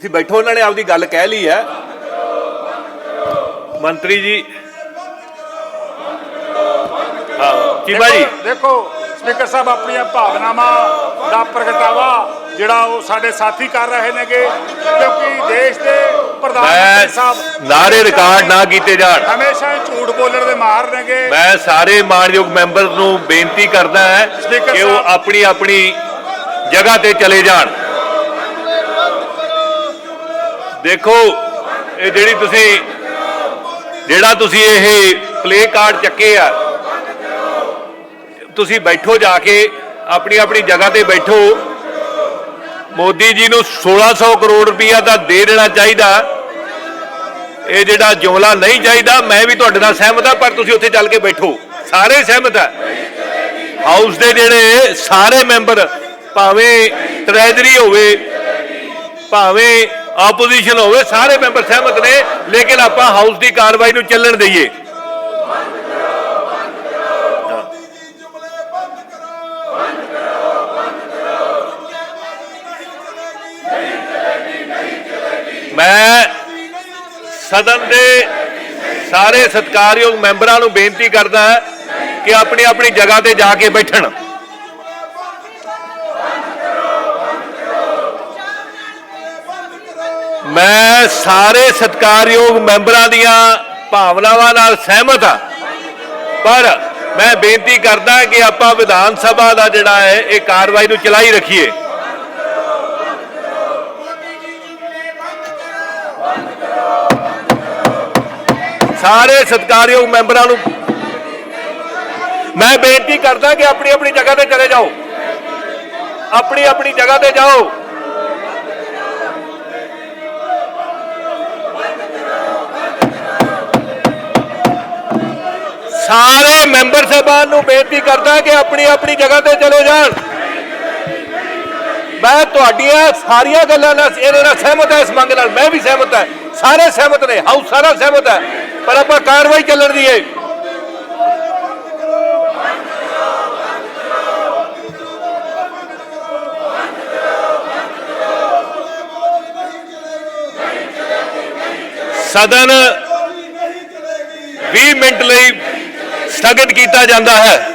ਤੁਸੀਂ ਬੈਠੋ ਉਹਨਾਂ ਨੇ ਆਪਦੀ ਗੱਲ ਕਹਿ ਲਈ ਹੈ। ਮੰਤਰੀ ਜੀ। ਹਾਂ ਚੀਮਾ ਜੀ ਦੇਖੋ- ਦੇਖੋ ਸਪੀਕਰ ਸਾਹਿਬ ਆਪਣੀਆਂ ਭਾਵਨਾਵਾਂ ਦਾ ਪ੍ਰਗਟਾਵਾ ਜਿਹੜਾ ਉਹ ਸਾਡੇ ਸਾਥੀ ਕਰ ਰਹੇ ਨੇਗੇ ਕਿਉਂਕਿ ਦੇਸ਼ ਦੇ ਪ੍ਰਧਾਨ ਮੰਤਰੀ ਸਾਹਿਬ ਨਾਰੇ ਰਿਕਾਰਡ ਨਾ ਕੀਤੇ ਜਾਣ। ਹਮੇਸ਼ਾ ਝੂਠ ਬੋਲਣ ਦੇ ਮਾਹਰ ਨੇਗੇ। ਮੈਂ ਸਾਰੇ ਮਾਨਯੋਗ ਮੈਂਬਰ ਨੂੰ ਬੇਨਤੀ ਕਰਦਾ ਹੈ ਕਿ ਉਹ। ਆਪਣੀ ਆਪਣੀ ਜਗ੍ਹਾ ਤੇ ਚਲੇ ਜਾਣ। ਦੇਖੋ, ਇਹ ਜਿਹੜੀ ਤੁਸੀਂ, ਜਿਹੜਾ ਤੁਸੀਂ ਇਹ ਪਲੇ ਕਾਰਡ ਚੱਕੇ ਆ, ਤੁਸੀਂ ਬੈਠੋ ਜਾ ਕੇ, ਆਪਣੀ ਆਪਣੀ ਜਗ੍ਹਾ ਤੇ ਬੈਠੋ। ਮੋਦੀ ਜੀ ਨੂੰ 1600 ਕਰੋੜ ਰੁਪਈਆ ਤਾਂ ਦੇ ਦੇਣਾ ਚਾਹੀਦਾ। ਇਹ ਜਿਹੜਾ ਜੁਮਲਾ ਨਹੀਂ ਚਾਹੀਦਾ, ਮੈਂ ਵੀ ਤੁਹਾਡੇ ਨਾਲ ਸਹਿਮਤ ਹਾਂ, ਪਰ ਤੁਸੀਂ ਉੱਥੇ ਚੱਲ ਕੇ ਬੈਠੋ। ਸਾਰੇ ਸਹਿਮਤ ਆ। ਹਾਊਸ ਦੇ ਜਿਹੜੇ ਸਾਰੇ ਮੈਂਬਰ, ਭਾਵੇਂ ਟ੍ਰੈਜਰੀ ਹੋਵੇ, ਭਾਵੇਂ ਆਪੋਜੀਸ਼ਨ ਹੋਵੇ, ਸਾਰੇ ਮੈਂਬਰ ਸਹਿਮਤ ਨੇ, ਲੇਕਿਨ ਆਪਾਂ ਹਾਊਸ ਦੀ ਕਾਰਵਾਈ ਨੂੰ ਚੱਲਣ ਦਈਏ। ਮੈਂ ਸਦਨ ਦੇ ਸਾਰੇ ਸਤਿਕਾਰਯੋਗ ਮੈਂਬਰਾਂ ਨੂੰ ਬੇਨਤੀ ਕਰਦਾ ਕਿ ਆਪਣੀ ਆਪਣੀ ਜਗ੍ਹਾ ਤੇ ਜਾ ਕੇ ਬੈਠਣ। ਮੈਂ ਸਾਰੇ ਸਤਿਕਾਰਯੋਗ ਮੈਂਬਰਾਂ ਦੀਆਂ ਭਾਵਨਾਵਾਂ ਨਾਲ ਸਹਿਮਤ ਹਾਂ। ਪਰ ਮੈਂ ਬੇਨਤੀ ਕਰਦਾ ਕਿ ਆਪਾਂ ਵਿਧਾਨ ਸਭਾ ਦਾ ਜਿਹੜਾ ਹੈ, ਇਹ ਕਾਰਵਾਈ ਨੂੰ ਚਲਾਈ ਰੱਖੀਏ। ਸਾਰੇ ਸਤਿਕਾਰਯੋਗ ਮੈਂਬਰਾਂ ਨੂੰ ਮੈਂ ਬੇਨਤੀ ਕਰਦਾ ਕਿ ਆਪਣੀ ਆਪਣੀ ਜਗ੍ਹਾ ਤੇ ਚਲੇ ਜਾਓ। ਆਪਣੀ ਆਪਣੀ ਜਗ੍ਹਾ ਤੇ ਜਾਓ। ਸਾਰੇ ਮੈਂਬਰ ਸਾਹਿਬਾਨ ਨੂੰ ਬੇਨਤੀ ਕਰਦਾ ਕਿ ਆਪਣੀ ਆਪਣੀ ਜਗ੍ਹਾ ਤੇ ਚਲੇ ਜਾਣ। ਮੈਂ ਤੁਹਾਡੀਆਂ ਸਾਰੀਆਂ ਗੱਲਾਂ ਨਾਲ ਇਹਦੇ ਨਾਲ ਸਹਿਮਤ ਹਾਂ, ਇਸ ਮੰਗ ਨਾਲ ਮੈਂ ਵੀ ਸਹਿਮਤ ਹਾਂ। ਸਾਰੇ ਸਹਿਮਤ ਨੇ, ਹਾਊਸ ਸਾਰਾ ਸਹਿਮਤ ਹੈ, ਪਰ ਆਪਾਂ ਕਾਰਵਾਈ ਚੱਲਣ ਦੀ ਹੈ। ਸਦਨ 20 ਮਿੰਟ ਲਈ ਸਥਗਿਤ ਕੀਤਾ ਜਾਂਦਾ ਹੈ।